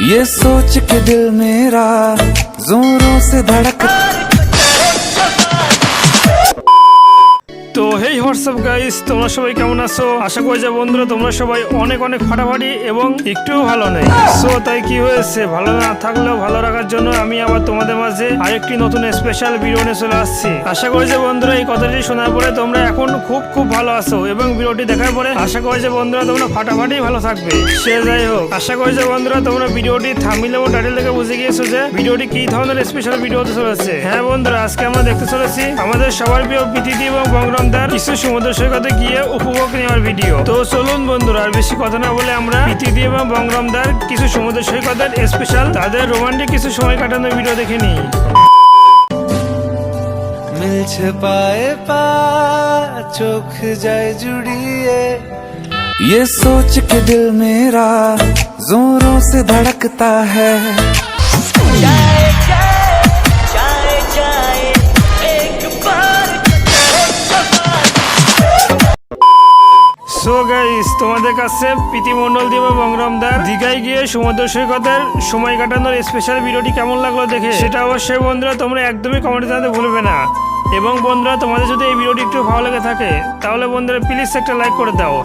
ये सोच के दिल मेरा जोरों से धड़क হেই, হোয়াটসঅ্যাপ গাইস তোমরা সবাই কেমন আছো? আশা করি যে বন্ধুরা তোমরা সবাই অনেক অনেক ফাটাফাটি এবং একটুও ভালো নেই। সো তাই কি হয়েছে? ভালো না থাকলেও ভালো রাখার জন্য আমি আবার তোমাদের মাঝে আরেকটি নতুন স্পেশাল ভিডিও নিয়ে চলে আসছি। আশা করি যে বন্ধুরা এই কথাটি শোনার পরে তোমরা এখন খুব খুব ভালো আছো এবং ভিডিওটি দেখার পরে আশা করি যে বন্ধুরা তোমরা ফাটাফাটি ভালো থাকবে। সে যাই হোক, আশা করি যে বন্ধুরা তোমরা ভিডিওটি থামিল এবং টাইটেল থেকে বুঝে গিয়েছো যে ভিডিওটি কি ধরনের স্পেশাল ভিডিও হতে চলেছে। হ্যাঁ বন্ধুরা, আজকে আমরা দেখতে চলেছি আমাদের সবার প্রিয় বিটিডি এবং বংরমদার কিছু সমুদ্র সৈকতে গিয়ে উপভোগ নেওয়ার ভিডিও তো চলুন বন্ধুরা আর বেশি কথা না বলে আমরা বিটিডি এবং বংরমদার কিছু সমুদ্র সৈকতের স্পেশাল তাদের রোমান্টিক কিছু সময় কাটানোর ভিডিও দেখে নিই মিলছে পায়ে পা চোখ যায় জুড়িয়ে ये सोच के दिल मेरा जोरों से धड़कता है সো গাইস তোমাদের কাছে প্রীতি দেব এবং রমদার দীঘায় গিয়ে সমুদ্র সৈকতের সময় কাটানোর স্পেশাল ভিডিওটি কেমন লাগল দেখে সেটা অবশ্যই বন্ধুরা তোমরা একদমই কমেন্টে জানাতে ভুলবে না। এবং বন্ধুরা, তোমাদের যদি এই ভিডিওটি একটু ভালো লেগে থাকে, তাহলে বন্ধুরা প্লিজ একটা লাইক করে দাও।